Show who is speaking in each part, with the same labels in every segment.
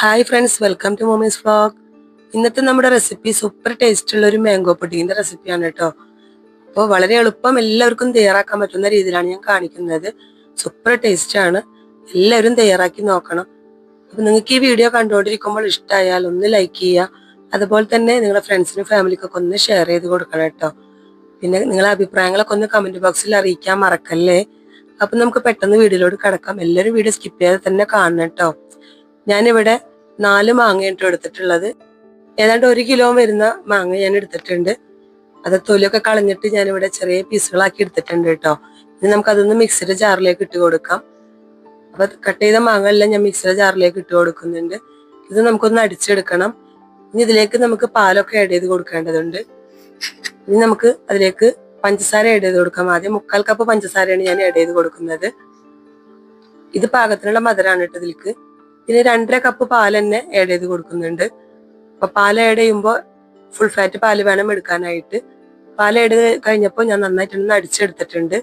Speaker 1: Hi friends welcome to mommy's blog ഇന്നത്തെ നമ്മുടെ recipe super taste ഉള്ള ഒരു മാംഗോ പുഡിങ്ങിന്റെ റെസിപ്പിയാണ് കേട്ടോ അപ്പോൾ വളരെ എളുപ്പം എല്ലാവർക്കും തയ്യാറാക്കാൻ പറ്റുന്ന രീതിയിലാണ് ഞാൻ കാണിക്കുന്നത്. സൂപ്പർ ടേസ്റ്റ് ആണ്. എല്ലാവരും തയ്യാറാക്കി നോക്കണം. അപ്പൊ നിങ്ങൾക്ക് ഈ വീഡിയോ കണ്ടുകൊണ്ടിരിക്കുമ്പോൾ ഇഷ്ടമായാൽ ഒന്ന് ലൈക്ക് ചെയ്യുക. അതുപോലെ തന്നെ നിങ്ങളുടെ ഫ്രണ്ട്സിനും ഫാമിലിക്കൊക്കെ ഒന്ന് ഷെയർ ചെയ്ത് കൊടുക്കണം കേട്ടോ പിന്നെ നിങ്ങളുടെ അഭിപ്രായങ്ങളൊക്കെ ഒന്ന് കമന്റ് ബോക്സിൽ അറിയിക്കാൻ മറക്കല്ലേ? അപ്പൊ നമുക്ക് പെട്ടെന്ന് വീഡിയോയിലോട്ട് കിടക്കാം. എല്ലാവരും വീഡിയോ സ്കിപ്പ് ചെയ്യാതെ തന്നെ കാണണം കേട്ടോ ഞാനിവിടെ നാല് മാങ്ങയായിട്ട് എടുത്തിട്ടുള്ളത്. ഏതാണ്ട് ഒരു കിലോ വരുന്ന മാങ്ങ ഞാൻ എടുത്തിട്ടുണ്ട്. അത് തൊലിയൊക്കെ കളഞ്ഞിട്ട് ഞാനിവിടെ ചെറിയ പീസുകളാക്കി എടുത്തിട്ടുണ്ട് കേട്ടോ. ഇനി നമുക്ക് അതൊന്ന് മിക്സിയുടെ ജാറിലേക്ക് ഇട്ട് കൊടുക്കാം. അപ്പൊ കട്ട് ചെയ്ത മാങ്ങ എല്ലാം ഞാൻ മിക്സിയുടെ ജാറിലേക്ക് ഇട്ട് കൊടുക്കുന്നുണ്ട്. ഇത് നമുക്കൊന്ന് അടിച്ചെടുക്കണം. ഇനി ഇതിലേക്ക് നമുക്ക് പാലൊക്കെ ആഡ് ചെയ്ത് കൊടുക്കേണ്ടതുണ്ട്. ഇനി നമുക്ക് അതിലേക്ക് പഞ്ചസാര ആഡ് ചെയ്ത് കൊടുക്കാം. ആദ്യം മുക്കാൽ കപ്പ് പഞ്ചസാരയാണ് ഞാൻ ആഡ് ചെയ്ത് കൊടുക്കുന്നത്. ഇത് പാകത്തിനുള്ള മധുരമാണ് കേട്ടോ ഇതിലേക്ക് പിന്നെ രണ്ടര കപ്പ് പാൽ തന്നെ ആഡ് ചെയ്ത് കൊടുക്കുന്നുണ്ട്. അപ്പൊ പാൽ ആഡ് ചെയ്യുമ്പോൾ ഫുൾ ഫാറ്റ് പാൽ വേണം എടുക്കാനായിട്ട്. പാൽ ആഡ് കഴിഞ്ഞപ്പോൾ ഞാൻ നന്നായിട്ടൊന്ന് അടിച്ചെടുത്തിട്ടുണ്ട്.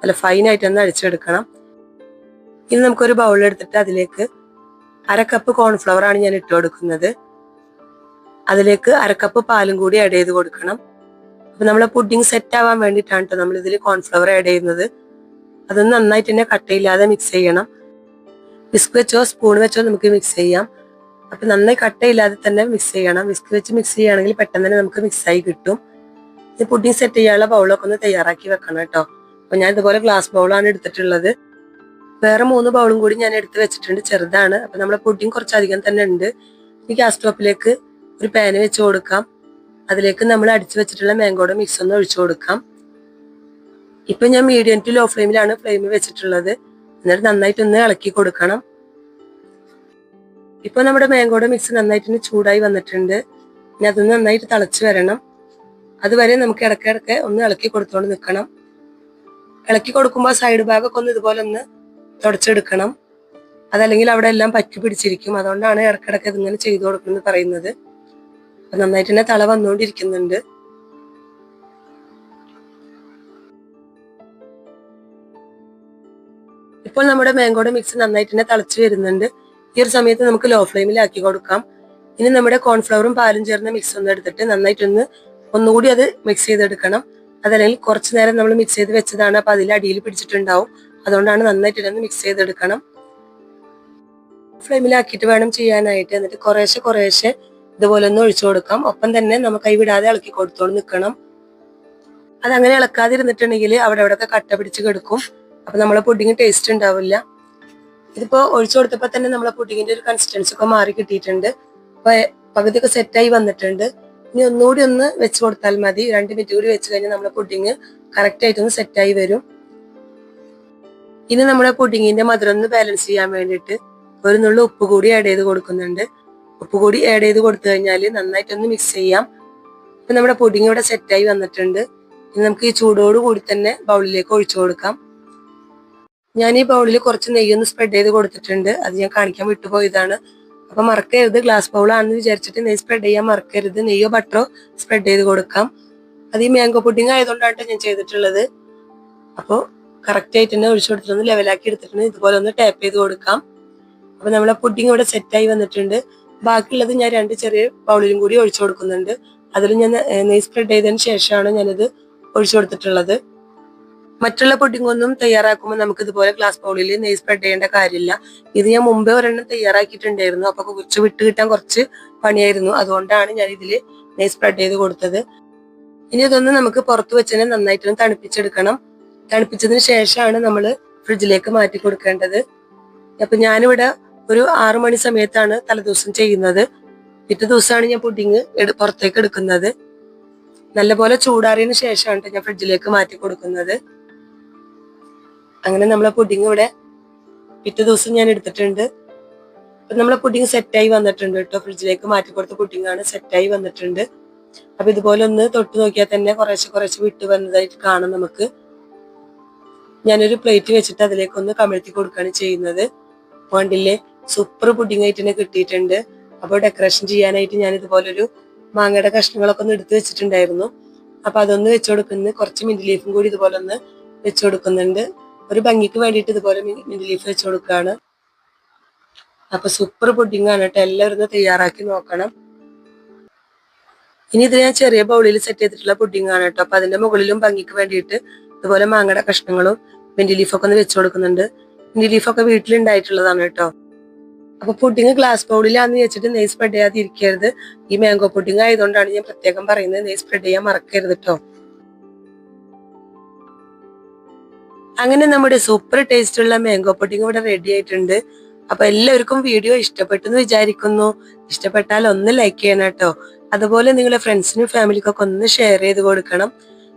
Speaker 1: നല്ല ഫൈൻ ആയിട്ടൊന്ന് അടിച്ചെടുക്കണം. ഇനി നമുക്കൊരു ബൗൾ എടുത്തിട്ട് അതിലേക്ക് അര കപ്പ് കോൺഫ്ലവർ ആണ് ഞാൻ ഇട്ട് കൊടുക്കുന്നത്. അതിലേക്ക് അരക്കപ്പ് പാലും കൂടി ആഡ് ചെയ്ത് കൊടുക്കണം. അപ്പൊ നമ്മളെ പുഡിങ് സെറ്റ് ആവാൻ വേണ്ടിയിട്ടാണ് കേട്ടോ നമ്മൾ ഇതിൽ കോൺഫ്ലവർ ആഡ് ചെയ്യുന്നത്. അതൊന്ന് നന്നായിട്ട് തന്നെ കട്ടയില്ലാതെ മിക്സ് ചെയ്യണം. വിസ്ക് വെച്ചോ സ്പൂൺ വെച്ചോ നമുക്ക് മിക്സ് ചെയ്യാം. അപ്പൊ നന്നായി കട്ടയില്ലാതെ തന്നെ മിക്സ് ചെയ്യണം. വിസ്ക് വെച്ച് മിക്സ് ചെയ്യുകയാണെങ്കിൽ പെട്ടെന്ന് തന്നെ നമുക്ക് മിക്സ് ആയി കിട്ടും. ഇത് പുഡിംഗ് സെറ്റ് ചെയ്യാനുള്ള ബൗളൊക്കെ ഒന്ന് തയ്യാറാക്കി വെക്കണം കേട്ടോ. അപ്പൊ ഞാൻ ഇതുപോലെ ഗ്ലാസ് ബൗളാണ് എടുത്തിട്ടുള്ളത്. വേറെ മൂന്ന് ബൗളും കൂടി ഞാൻ എടുത്ത് വെച്ചിട്ടുണ്ട്. ചെറുതാണ്. അപ്പൊ നമ്മളെ പുഡിംഗ് കുറച്ചധികം തന്നെ ഉണ്ട്. ഈ ഗ്യാസ് സ്റ്റോപ്പിലേക്ക് ഒരു പാന് വെച്ച് കൊടുക്കാം. അതിലേക്ക് നമ്മൾ അടിച്ചു വെച്ചിട്ടുള്ള മാങ്കോയുടെ മിക്സ് ഒന്ന് ഒഴിച്ചു കൊടുക്കാം. ഇപ്പൊ ഞാൻ മീഡിയം ടു ലോ ഫ്ലെയിമിലാണ് ഫ്ലെയിം വെച്ചിട്ടുള്ളത്. എന്നിട്ട് നന്നായിട്ടൊന്ന് ഇളക്കി കൊടുക്കണം. ഇപ്പൊ നമ്മുടെ മാങ്കോടെ മിക്സ് നന്നായിട്ട് ചൂടായി വന്നിട്ടുണ്ട്. ഇനി അതൊന്ന് നന്നായിട്ട് തിളച്ച് വരണം. അതുവരെ നമുക്ക് ഇടയ്ക്കിടയ്ക്ക് ഒന്ന് ഇളക്കി കൊടുത്തോണ്ട് നിൽക്കണം ഇളക്കി കൊടുക്കുമ്പോൾ സൈഡ് ഭാഗമൊക്കെ ഒന്ന് ഇതുപോലെ ഒന്ന് തുടച്ചെടുക്കണം. അതല്ലെങ്കിൽ അവിടെ എല്ലാം പറ്റി പിടിച്ചിരിക്കും. അതുകൊണ്ടാണ് ഇടയ്ക്കിടയ്ക്ക് ഇതിങ്ങനെ ചെയ്തു കൊടുക്കുന്നത് പറയുന്നത്. നന്നായിട്ട് തന്നെ തള വന്നുകൊണ്ടിരിക്കുന്നുണ്ട് ഇപ്പോൾ നമ്മുടെ മാങ്കോട് മിക്സ് നന്നായിട്ട് തന്നെ തിളച്ച് വരുന്നുണ്ട്. ഈ ഒരു സമയത്ത് നമുക്ക് ലോ ഫ്ലെയിമിലാക്കി കൊടുക്കാം. ഇനി നമ്മുടെ കോൺഫ്ലവറും പാലും ചേർന്ന മിക്സ് ഒന്ന് എടുത്തിട്ട് നന്നായിട്ടൊന്ന് ഒന്നുകൂടി അത് മിക്സ് ചെയ്തെടുക്കണം. അതല്ലെങ്കിൽ കുറച്ച് നേരം നമ്മൾ മിക്സ് ചെയ്ത് വെച്ചതാണ് അപ്പൊ അതിൽ അടിയിൽ പിടിച്ചിട്ടുണ്ടാവും. അതുകൊണ്ടാണ് നന്നായിട്ട് ഇതൊന്ന് മിക്സ് ചെയ്തെടുക്കണം. ഫ്ലെയിമിലാക്കിയിട്ട് വേണം ചെയ്യാനായിട്ട്. എന്നിട്ട് കുറേശ്ശെ കുറേശ്ശെ ഇതുപോലെ ഒന്ന് ഒഴിച്ചു കൊടുക്കാം. ഒപ്പം തന്നെ നമുക്ക് കൈ വിടാതെ ഇളക്കി കൊടുത്തോണ്ട് നിൽക്കണം അതങ്ങനെ ഇളക്കാതിരുന്നിട്ടുണ്ടെങ്കിൽ അവിടെ അവിടെയൊക്കെ കട്ട പിടിച്ച് കിടക്കും. അപ്പൊ നമ്മളെ പുഡിങ് ടേസ്റ്റ് ഉണ്ടാവില്ല. ഇതിപ്പോ ഒഴിച്ചു കൊടുത്തപ്പോൾ തന്നെ നമ്മളെ പുഡിങ്ങിന്റെ ഒരു കൺസിസ്റ്റൻസി ഒക്കെ മാറി കിട്ടിയിട്ടുണ്ട്. അപ്പൊ പകുതിയൊക്കെ സെറ്റായി വന്നിട്ടുണ്ട്. ഇനി ഒന്നുകൂടി ഒന്ന് വെച്ച് കൊടുത്താൽ മതി. രണ്ട് മിനിറ്റ് കൂടി വെച്ച് കഴിഞ്ഞാൽ നമ്മളെ പുഡിങ് കറക്റ്റ് ആയിട്ടൊന്ന് സെറ്റായി വരും. ഇനി നമ്മളെ പുഡിങ്ങിന്റെ മധുരം ഒന്ന് ബാലൻസ് ചെയ്യാൻ വേണ്ടിയിട്ട് ഒരു നുള്ള ഉപ്പ് കൂടി ആഡ് ചെയ്ത് കൊടുക്കുന്നുണ്ട്. ഉപ്പ് കൂടി ആഡ് ചെയ്ത് കൊടുത്തു കഴിഞ്ഞാൽ നന്നായിട്ടൊന്ന് മിക്സ് ചെയ്യാം. ഇപ്പൊ നമ്മുടെ പുഡിങ് ഇവിടെ സെറ്റായി വന്നിട്ടുണ്ട്. ഇനി നമുക്ക് ഈ ചൂടോട് കൂടി തന്നെ ബൗളിലേക്ക് ഒഴിച്ചു കൊടുക്കാം. ഞാൻ ഈ ബൗളിൽ കുറച്ച് നെയ്യൊന്ന് സ്പ്രെഡ് ചെയ്ത് കൊടുത്തിട്ടുണ്ട്. അത് ഞാൻ കാണിക്കാൻ വിട്ടുപോയതാണ്. അപ്പൊ മറക്കരുത് ഗ്ലാസ് ബൗളാണെന്ന് വിചാരിച്ചിട്ട് നെയ്യ് സ്പ്രെഡ് ചെയ്യാൻ മറക്കരുത്. നെയ്യോ ബട്ടറോ സ്പ്രെഡ് ചെയ്ത് കൊടുക്കാം. അത് ഈ മാംഗോ പുഡിംഗ് ആയതുകൊണ്ടാണ് ഞാൻ ചെയ്തിട്ടുള്ളത്. അപ്പോൾ കറക്റ്റ് ആയിട്ട് തന്നെ ഒഴിച്ചു കൊടുത്തിട്ടൊന്ന് ലെവലാക്കി എടുത്തിട്ടുണ്ട്. ഇതുപോലെ ഒന്ന് ടാപ്പ് ചെയ്ത് കൊടുക്കാം. അപ്പൊ നമ്മളെ പുഡിംഗ് ഇവിടെ സെറ്റായി വന്നിട്ടുണ്ട്. ബാക്കിയുള്ളത് ഞാൻ രണ്ട് ചെറിയ ബൗളിലും കൂടി ഒഴിച്ചു കൊടുക്കുന്നുണ്ട്. അതിൽ ഞാൻ നെയ്യ് സ്പ്രെഡ് ചെയ്തതിന് ശേഷമാണ് ഞാനിത് ഒഴിച്ചു കൊടുത്തിട്ടുള്ളത്. മറ്റുള്ള പുഡിങ്ങൊന്നും തയ്യാറാക്കുമ്പോൾ നമുക്ക് ഇതുപോലെ ഗ്ലാസ് ബൗളിൽ നെയ്യ് സ്പ്രെഡ് ചെയ്യേണ്ട കാര്യമില്ല. ഇത് ഞാൻ മുമ്പേ ഒരെണ്ണം തയ്യാറാക്കിയിട്ടുണ്ടായിരുന്നു. അപ്പൊ കുറച്ച് വിട്ട് കിട്ടാൻ കുറച്ച് പണിയായിരുന്നു. അതുകൊണ്ടാണ് ഞാൻ ഇതിൽ നെയ്യ് സ്പ്രെഡ് ചെയ്ത് കൊടുത്തത്. ഇനി ഇതൊന്ന് നമുക്ക് പുറത്ത് വെച്ച് നന്നായിട്ടൊന്ന് തണുപ്പിച്ചെടുക്കണം. തണുപ്പിച്ചതിന് ശേഷമാണ് നമ്മൾ ഫ്രിഡ്ജിലേക്ക് മാറ്റി കൊടുക്കേണ്ടത്. അപ്പൊ ഞാനിവിടെ ഒരു ആറു മണി സമയത്താണ് തലേദിവസം ചെയ്യുന്നത്. പിറ്റേ ദിവസമാണ് ഞാൻ പുഡിങ് പുറത്തേക്ക് എടുക്കുന്നത്. നല്ലപോലെ ചൂടാറിയതിന് ശേഷമാണ് ഞാൻ ഫ്രിഡ്ജിലേക്ക് മാറ്റി കൊടുക്കുന്നത്. അങ്ങനെ നമ്മളെ പുഡിങ് ഇവിടെ പിറ്റേ ദിവസം ഞാൻ എടുത്തിട്ടുണ്ട്. അപ്പൊ നമ്മളെ പുഡിങ് സെറ്റായി വന്നിട്ടുണ്ട് കേട്ടോ. ഫ്രിഡ്ജിലേക്ക് മാറ്റി കൊടുത്ത പുഡിങ് ആണ് സെറ്റായി വന്നിട്ടുണ്ട്. അപ്പൊ ഇതുപോലെ ഒന്ന് തൊട്ട് നോക്കിയാൽ തന്നെ കുറേശ്ശെ കുറേശ്ശെ വിട്ട് വന്നതായിട്ട് കാണാം നമുക്ക്. ഞാനൊരു പ്ലേറ്റ് വെച്ചിട്ട് അതിലേക്ക് ഒന്ന് കമഴ്ത്തി കൊടുക്കുകയാണ് ചെയ്യുന്നത്. വണ്ടിലെ സൂപ്പർ പുഡിംഗ് ആയിട്ട് തന്നെ കിട്ടിയിട്ടുണ്ട്. അപ്പോൾ ഡെക്കറേഷൻ ചെയ്യാനായിട്ട് ഞാൻ ഇതുപോലൊരു മാങ്ങയുടെ കഷ്ണങ്ങളൊക്കെ ഒന്ന് എടുത്ത് വെച്ചിട്ടുണ്ടായിരുന്നു. അപ്പൊ അതൊന്ന് വെച്ചു കൊടുക്കുന്നു കുറച്ച് മിന്റ് ലീഫും കൂടി ഇതുപോലെ ഒന്ന് വെച്ചു കൊടുക്കുന്നുണ്ട്. ഒരു ഭംഗിക്ക് വേണ്ടിയിട്ട് ഇതുപോലെ മിന്റ് ലീഫ് വെച്ച് കൊടുക്കുകയാണ് അപ്പൊ സൂപ്പർ പുഡിംഗ് ആണ് കേട്ടോ. എല്ലാവരും ഒന്ന് തയ്യാറാക്കി നോക്കണം. ഇനി ഇത് ഞാൻ ചെറിയ ബൗളിൽ സെറ്റ് ചെയ്തിട്ടുള്ള പുഡിംഗ് ആണ് കേട്ടോ. അപ്പൊ അതിന്റെ മുകളിലും ഭംഗിക്ക് വേണ്ടിയിട്ട് ഇതുപോലെ മാങ്ങയുടെ കഷ്ണങ്ങളും മിന്റ് ലീഫൊക്കെ ഒന്ന് വെച്ച് കൊടുക്കുന്നുണ്ട്. മിന്റ് ലീഫൊക്കെ വീട്ടിലുണ്ടായിട്ടുള്ളതാണ് കേട്ടോ. അപ്പൊ പുഡിംഗ് ഗ്ലാസ് ബൗളിലാന്ന് വെച്ചിട്ട് നെയ് സ്പ്രെഡ് ചെയ്യാതിരിക്കരുത്. ഈ മാംഗോ പുഡിംഗ് ആയതുകൊണ്ടാണ് ഞാൻ പ്രത്യേകം പറയുന്നത് നെയ് സ്പ്രെഡ് ചെയ്യാൻ മറക്കരുത് കേട്ടോ. അങ്ങനെ നമ്മുടെ സൂപ്പർ ടേസ്റ്റ് ഉള്ള മാംഗോ പൊട്ടിങ് ഇവിടെ റെഡി ആയിട്ടുണ്ട്. അപ്പൊ എല്ലാവർക്കും വീഡിയോ ഇഷ്ടപ്പെട്ടെന്ന് വിചാരിക്കുന്നു. ഇഷ്ടപ്പെട്ടാൽ ഒന്ന് ലൈക്ക് ചെയ്യണം കേട്ടോ. അതുപോലെ നിങ്ങളുടെ ഫ്രണ്ട്സിനും ഫാമിലിക്കൊക്കെ ഒന്ന് ഷെയർ ചെയ്ത് കൊടുക്കണം.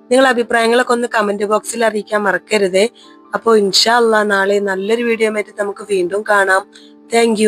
Speaker 1: നിങ്ങളുടെ അഭിപ്രായങ്ങളൊക്കെ ഒന്ന് കമന്റ് ബോക്സിൽ അറിയിക്കാൻ മറക്കരുതേ. അപ്പോൾ ഇൻഷാ അല്ലാ നാളെ നല്ലൊരു വീഡിയോ ആയിട്ട് നമുക്ക് വീണ്ടും കാണാം. താങ്ക്